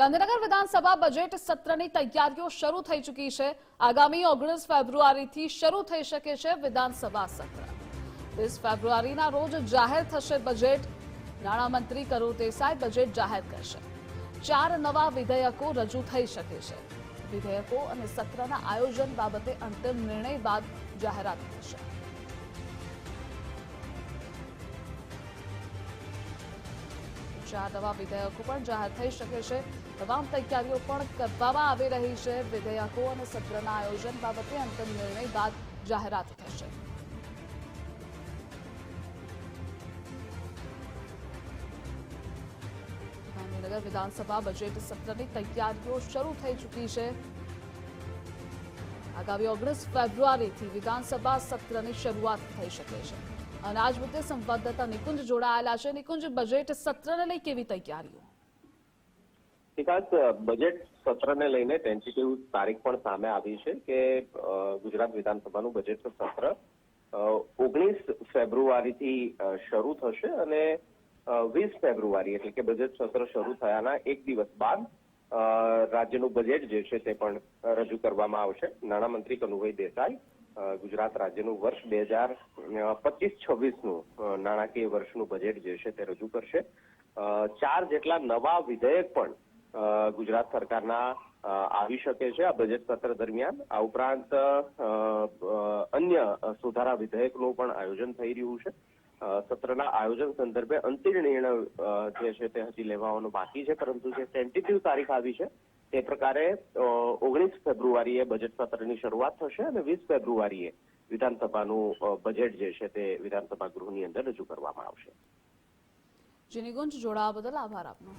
ગાંધીનગર વિધાનસભા બજેટ સત્રની તૈયારીઓ શરૂ થઈ ચૂકી છે. આગામી ઓગણીસ ફેબ્રુઆરીથી શરૂ થઈ શકે છે વિધાનસભા સત્ર. વીસ ફેબ્રુઆરીના રોજ જાહેર થશે બજેટ નાણામંત્રી કરુણ દેસાઈ બજેટ જાહેર કરશે. ચાર નવા વિધેયકો રજૂ થઈ શકે છે. વિધેયકો અને સત્રના આયોજન બાબતે અંતિમ નિર્ણય બાદ જાહેરાત થશે. ચાર નવા વિધેયકો પણ જાહેર થઈ શકે છે. તમામ તૈયારીઓ પણ કરવામાં આવી રહી છે. વિધેયકો અને સત્રના આયોજન બાબતે અંતિમ નિર્ણય બાદ જાહેરાત થશે. ગાંધીનગર વિધાનસભા બજેટ સત્રની તૈયારીઓ શરૂ થઈ ચૂકી છે. આગામી ઓગણીસ ફેબ્રુઆરીથી વિધાનસભા સત્રની શરૂઆત થઈ શકે છે. અને આજ મુદ્દે સંવાદદાતા નિકુંજ જોડાયેલા છે. નિકુંજ બજેટ સત્રને લઈ કેવી તૈયારીઓ? વિકાસ બજેટ સત્રને લઈને ટેન્ટેટિવ તારીખ પણ સામે આવી છે કે ગુજરાત વિધાનસભાનું બજેટ સત્ર ઓગણીસ ફેબ્રુઆરીથી શરૂ થશે અને વીસ ફેબ્રુઆરી એટલે કે બજેટ સત્ર શરૂ થયાના એક દિવસ બાદ રાજ્યનું બજેટ જે છે તે પણ રજૂ કરવામાં આવશે. નાણામંત્રી કનુભાઈ દેસાઈ ગુજરાત રાજ્યનું વર્ષ બે હજાર પચીસ, છવ્વીસનું નાણાકીય વર્ષનું બજેટ જે છે તે રજૂ કરશે. ચાર જેટલા નવા વિધેયક પણ ગુજરાત સરકારના આવી શકે છે આ બજેટ સત્ર દરમિયાન. આ ઉપરાંત અન્ય સુધારા વિધેયકનું પણ આયોજન થઈ રહ્યું છે. સત્રના આયોજન સંદર્ભે અંતિમ નિર્ણય જે છે તે હજી લેવાનો બાકી છે, પરંતુ જે ટેન્ટેટિવ તારીખ આવી છે તે પ્રકારે ઓગણીસ ફેબ્રુઆરીએ બજેટ સત્રની શરૂઆત થશે અને વીસ ફેબ્રુઆરીએ વિધાનસભાનું બજેટ જે છે તે વિધાનસભા ગૃહની અંદર રજૂ કરવામાં આવશે. જે નિકુંજ જોડાવા બદલ આભાર આપનો.